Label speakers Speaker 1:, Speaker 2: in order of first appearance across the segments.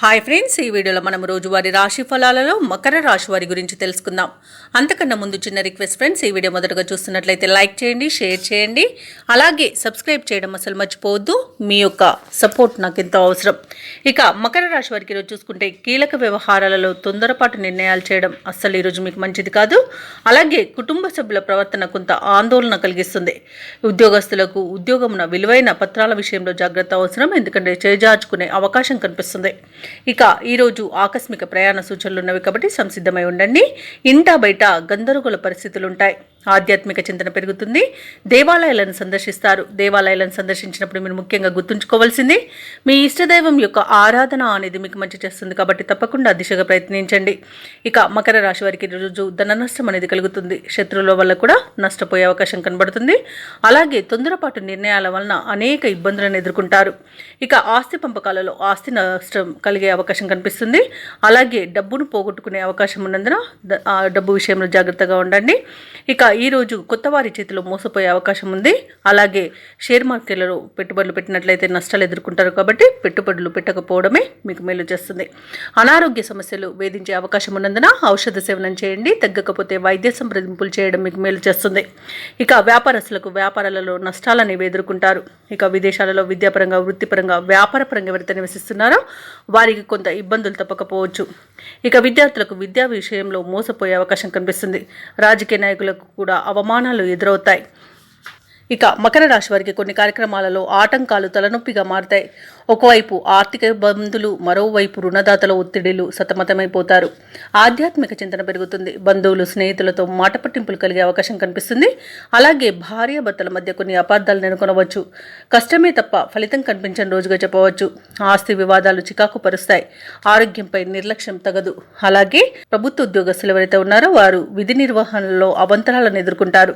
Speaker 1: Hi friends ఈ వీడియోలో మనం రోజువారీ రాశి ఫలాలలో మకర రాశి వారి గురించి తెలుసుకుందాం. అంతకన్నా ముందు చిన్న రిక్వెస్ట్ ఫ్రెండ్స్ ఈ వీడియో మొదటగా చూస్తున్నట్లయితే లైక్ చేయండి షేర్ చేయండి. అలాగే సబ్స్క్రైబ్ చేయడం అసలు మర్చిపోవద్దు. మీ యొక్క సపోర్ట్ నాకు ఎంతో అవసరం. ఇక మకర రాశి వారికి ఈరోజు చూసుకుంటే కీలక వ్యవహారాలలో తొందరపాటు నిర్ణయాలు చేయడం అస్సలు ఈరోజు మీకు మంచిది కాదు. అలాగే కుటుంబ సభ్యుల ప్రవర్తన కొంత ఆందోళన కలిగిస్తుంది. ఉద్యోగస్తులకు ఉద్యోగమున విలువైన పత్రాల విషయంలో జాగ్రత్త అవసరం. ఎందుకంటే చేజార్చుకునే అవకాశం కనిపిస్తుంది. ఇక ఈరోజు ఆకస్మిక ప్రయాణ సూచనలు ఉన్నవి కాబట్టి సంసిద్ధమై ఉండండి. ఇంటా బయట గందరగోళ పరిస్థితులు ఉంటాయి ఆధ్యాత్మిక చింతన పెరుగుతుంది. దేవాలయాలను సందర్శిస్తారు. దేవాలయాలను సందర్శించినప్పుడు మీరు ముఖ్యంగా గుర్తుంచుకోవాల్సింది మీ ఇష్టదైవం యొక్క ఆరాధన అనేది మీకు మంచి చేస్తుంది కాబట్టి తప్పకుండా దిశగా ప్రయత్నించండి. ఇక మకర రాశి వారికి రోజు ధన నష్టం అనేది కలుగుతుంది. శత్రువుల వల్ల కూడా నష్టపోయే అవకాశం కనబడుతుంది. అలాగే తొందరపాటు నిర్ణయాల వలన అనేక ఇబ్బందులను ఎదుర్కొంటారు. ఇక ఆస్తి పంపకాలలో ఆస్తి నష్టం కలిగే అవకాశం కనిపిస్తుంది. అలాగే డబ్బును పోగొట్టుకునే అవకాశం ఉన్నందున ఆ డబ్బు విషయంలో జాగ్రత్తగా ఉండండి. ఇక ఈరోజు కొత్త వారి చేతిలో మోసపోయే అవకాశం ఉంది. అలాగే షేర్ మార్కెట్లలో పెట్టుబడులు పెట్టినట్లయితే నష్టాలు ఎదుర్కొంటారు కాబట్టి పెట్టుబడులు పెట్టకపోవడమే మీకు మేలు చేస్తుంది. అనారోగ్య సమస్యలు వేధించే అవకాశం ఉన్నందున ఔషధ సేవనం చేయండి. తగ్గకపోతే వైద్య సంప్రదింపులు చేయడం మీకు మేలు చేస్తుంది. ఇక వ్యాపారస్తులకు వ్యాపారాలలో నష్టాలు అనేవి ఎదుర్కొంటారు. ఇక విదేశాలలో విద్యాపరంగా వృత్తిపరంగా వ్యాపారపరంగా ఎవరైతే నివసిస్తున్నారో వారికి కొంత ఇబ్బందులు తప్పకపోవచ్చు. ఇక విద్యార్థులకు విద్యా విషయంలో మోసపోయే అవకాశం కనిపిస్తుంది. రాజకీయ నాయకులకు కూడా అవమానాలు ఎదురవుతాయి. ఇక మకర రాశి వారికి కొన్ని కార్యక్రమాలలో ఆటంకాలు తలనొప్పిగా మారుతాయి. ఒకవైపు ఆర్థిక ఇబ్బందులు మరోవైపు రుణదాతల ఒత్తిడిలు సతమతమైపోతారు. ఆధ్యాత్మిక చింతన పెరుగుతుంది. బంధువులు స్నేహితులతో మాట పట్టింపులు కలిగే అవకాశం కనిపిస్తుంది. అలాగే భార్య భర్తల మధ్య కొన్ని అపార్థాలు నెలకొనవచ్చు. కష్టమే తప్ప ఫలితం కనిపించని రోజుగా చెప్పవచ్చు. ఆస్తి వివాదాలు చికాకు పరుస్తాయి. ఆరోగ్యంపై నిర్లక్ష్యం తగదు. అలాగే ప్రభుత్వ ఉద్యోగస్తులు ఎవరైతే ఉన్నారో వారు విధి నిర్వహణలో అవంతరాలను ఎదుర్కొంటారు.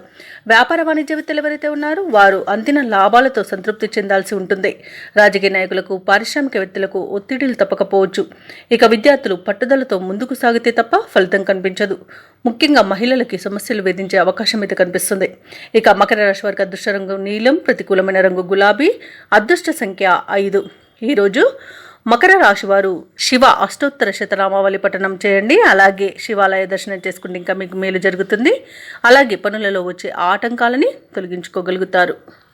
Speaker 1: వ్యాపార వాణిజ్యవేత్తలు ఎవరైతే ఉన్నారో వారు అంతిన లాభాలతో సంతృప్తి చెందాల్సి ఉంటుంది. రాజకీయ నాయకులకు పారిశ్రామికవేత్తలకు ఒత్తిడిలు తప్పకపోవచ్చు. ఇక విద్యార్థులు పట్టుదలతో ముందుకు సాగితే తప్ప ఫలితం కనిపించదు. ముఖ్యంగా మహిళలకి సమస్యలు వేధించే అవకాశం అయితే కనిపిస్తుంది. ఇక మకర రాశి వారికి అదృష్ట రంగు నీలం ప్రతికూలమైన రంగు గులాబీ అదృష్ట సంఖ్య ఐదు. ఈరోజు మకర రాశి వారు శివ అష్టోత్తర శతనామావళి పఠనం చేయండి. అలాగే శివాలయ దర్శనం చేసుకుంటే ఇంకా మీకు మేలు జరుగుతుంది. అలాగే పనులలో వచ్చే ఆటంకాలని తొలగించుకోగలుగుతారు.